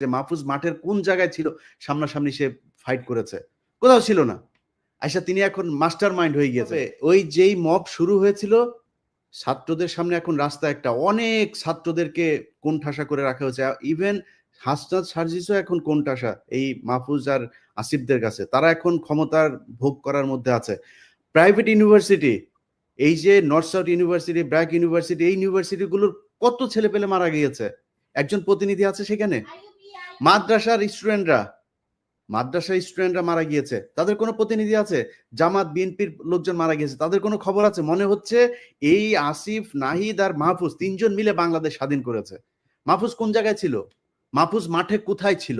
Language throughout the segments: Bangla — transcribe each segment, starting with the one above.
যে মাহফুজ মাঠের কোন জায়গায় ছিল সামনাসামনি সে ফাইট করেছে। কোথাও ছিল না। আইসা তিনি এখন মাস্টার মাইন্ড হয়ে গিয়েছে ওই যেই মব শুরু হয়েছিল ছাত্রদের সামনে এখন রাস্তা একটা অনেক ছাত্রদেরকে কোন ঠাসা করে রাখা হয়েছে। ইভেন হাসনাত সার্জিসও এখন কোন ঠাসা এই মাহফুজ আর আসিফদের কাছে। তারা এখন ক্ষমতার ভোগ করার মধ্যে আছে। প্রাইভেট ইউনিভার্সিটি এই যে north south university BRAC university এই ইউনিভার্সিটিগুলোর কত ছেলে পেলে মারা গিয়েছে? একজন প্রতিনিধি আছে সেখানে? মাদ্রাসার স্টুডেন্টরা মাদ্রাসার স্টুডেন্টরা মারা গিয়েছে। তাদের কোনো প্রতিনিধি আছে? জামাত, বিএনপির লোকজন মারা গিয়েছে। তাদের কোনো খবর আছে? মনে হচ্ছে এই আসিফ, নাহিদ আর মাহফুজ তিনজন মিলে বাংলাদেশ স্বাধীন করেছে। মাহফুজ কোন জায়গায় ছিল? মাহফুজ মাঠে কোথায় ছিল?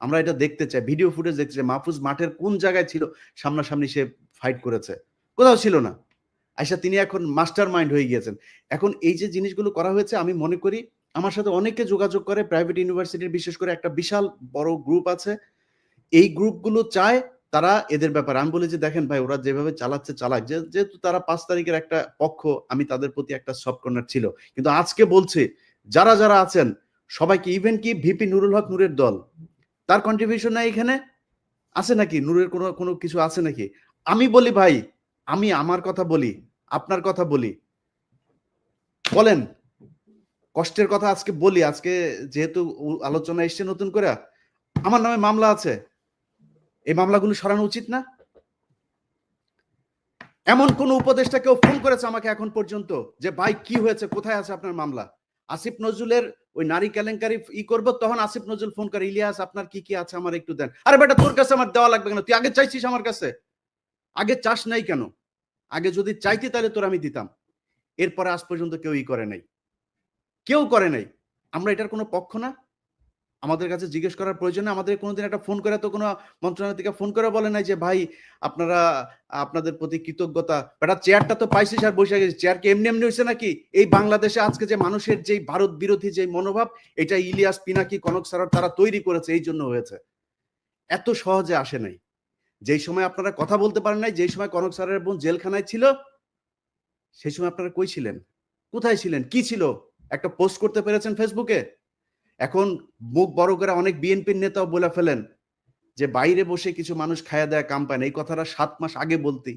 আমরা এটা দেখতে চাই। ভিডিও ফুটেজ দেখতে চাই। মাহফুজ মাঠের কোন জায়গায় ছিল? সামনাসামনি সে ফাইট করেছে। কোথাও ছিল না। আইসা তিনি এখন মাস্টার মাইন্ড হয়ে গিয়েছেন। এখন এই যে জিনিসগুলো করা হয়েছে, আমি মনে করি আমার সাথে অনেকে যোগাযোগ করে প্রাইভেট ইউনিভার্সিটির বিশেষ করে একটা বিশাল বড় গ্রুপ আছে। এই গ্রুপগুলো চায় তারা এদের ব্যাপারে। আমি বলি যে, দেখেন ভাই, ওরা যেভাবে চালাচ্ছে, চালাক। যেহেতু তারা পাঁচ তারিখের একটা পক্ষ, আমি তাদের প্রতি একটা সফট কর্নার ছিল। কিন্তু আজকে বলছি, যারা যারা আছেন, সবাইকে ইভেন কি ভিপি নুরুল হক নূরের দল, তার কন্ট্রিবিউশন নাই এখানে? আছে নাকি? নূরের কোনো কোনো কিছু আছে নাকি? আমি বলি ভাই, আমি আমার কথা বলি, আপনার কথা বলি। বলেন কষ্টের কথা আজকে বলি, আজকে যেহেতু আলোচনা এসছে নতুন করে, আমার নামে মামলা আছে। এই মামলাগুলো সরানো উচিত না। এমন কোন উপদেষ্টা কেউ ফোন করেছে আমাকে এখন পর্যন্ত যে, ভাই, কি হয়েছে? কোথায় আছে আপনার মামলা? আসিফ নজরুলের ওই নারী কেলেঙ্কারি ই করব, তখন আসিফ নজরুল ফোন করে, ইলিয়াস, আপনার কি কি আছে আমার একটু দেন। আরে বেটা, তোর কাছে আমার দেওয়া লাগবে কেন? তুই আগে চাইছিস আমার কাছে? আগে চাস নাই কেন? আগে যদি চাইতি তাহলে তোর আমি দিতাম। এরপরে আজ পর্যন্ত কেউ ই করে নাই। কেউ করে নাই। আমরা এটার কোনো পক্ষ না। আমাদের কাছে জিজ্ঞেস করার প্রয়োজন। আমাদের কোনোদিন একটা ফোন করে তো কোনো মন্ত্রণালয় থেকে ফোন করে বলে নাই যে, ভাই, আপনারা, আপনাদের প্রতি কৃতজ্ঞতা। বেটা, চেয়ারটা তো পাইছিস আর বসে গেছিস চেয়ার কি এমনি এমনি হয়েছে নাকি? এই বাংলাদেশে আজকে যে মানুষের যে ভারত বিরোধী যে মনোভাব, এটা ইলিয়াস পিনাকি, কনক সারার তারা তৈরি করেছে, এই জন্য হয়েছে। এত সহজে আসে নাই। যেই সময় আপনারা কথা বলতে পারেন নাই, যেই সময় কনক সারের বোন জেলখানায় ছিল, সেই সময় আপনারা কই ছিলেন? কোথায় ছিলেন? কি ছিল? একটা পোস্ট করতে পেরেছেন ফেসবুকে? এখন মুখ বড় করে অনেক বিএনপির নেতাও বলে ফেলেন যে, বাইরে বসে কিছু মানুষ খায়া দেয় কাম পায় না। এই কথাটা সাত মাস আগে বলতি,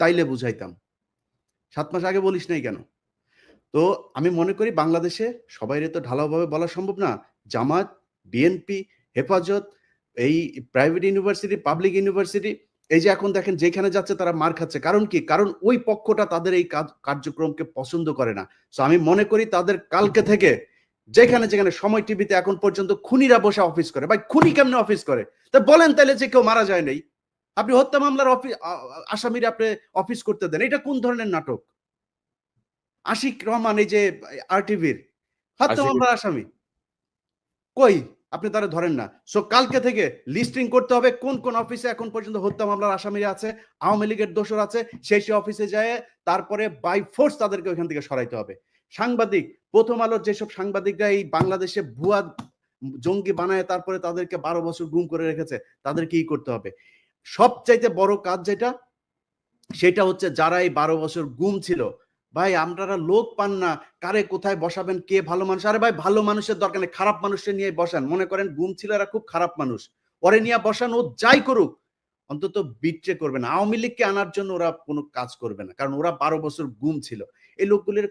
তাইলে বুঝাইতাম। সাত মাস আগে বলিস নাই কেন? তো আমি মনে করি বাংলাদেশে সবাই তো ঢালাওভাবে বলা সম্ভব না। জামাত, বিএনপি, হেফাজত, এই প্রাইভেট ইউনিভার্সিটি পাবলিক ইউনিভার্সিটি এই যে এখন দেখেন যেখানে যাচ্ছে তারা মার খাচ্ছে। কারণ কি? কারণ ওই পক্ষটা তাদের এই কাজ- কার্যক্রমকে পছন্দ করে না। তো আমি মনে করি তাদের কালকে থেকে যেখানে যেখানে সময় টিভিতে এখন পর্যন্ত খুনিরা বসে অফিস করে। ভাই খুনি কেমনে অফিস করে? তা বলেন তাহলে যে কেউ মারা যায় নাই। আপনি হত্যা মামলার অফিস আসামিরা আপনি অফিস করতে দেন। এটা কোন ধরনের নাটক? আশিক রহমান এই যে আর টিভির হত্যা মামলার আসামি। কই? আপনি তারা ধরেন না। সো কালকে থেকে লিস্টিং করতে হবে কোন কোন অফিসে এখন পর্যন্ত হত্যা মামলার আসামিরা আছে, আওয়ামী লীগের দোষর আছে, সেই সেই অফিসে যায়, তারপরে বাই ফোর্স তাদেরকে ওইখান থেকে সরাইতে হবে। সাংবাদিক, প্রথম আলোর যেসব সাংবাদিকরা এই বাংলাদেশে ভুয়া জঙ্গি বানায়, তারপরে তাদেরকে বারো বছর গুম করে রেখেছে, তাদেরকে কি করতে হবে। সবচাইতে বড় কাজ যেটা, সেটা হচ্ছে যারা এই বারো বছর গুম ছিল ভাই আপনারা লোক পান না। কারে কোথায় বসাবেন, কে ভালো মানুষ? আরে ভাই, ভালো মানুষের দরকার নেই। খারাপ মানুষের নিয়ে বসান। মনে করেন গুম ছিল এরা খুব খারাপ মানুষ। ওরে নিয়ে বসান, ও যাই করুক। অন্তত বিট্রে করবে না। আওয়ামী লীগকে আনার জন্য ওরা কোনো কাজ করবে না। কারণ ওরা বারো বছর গুম ছিল। এই লোকগুলির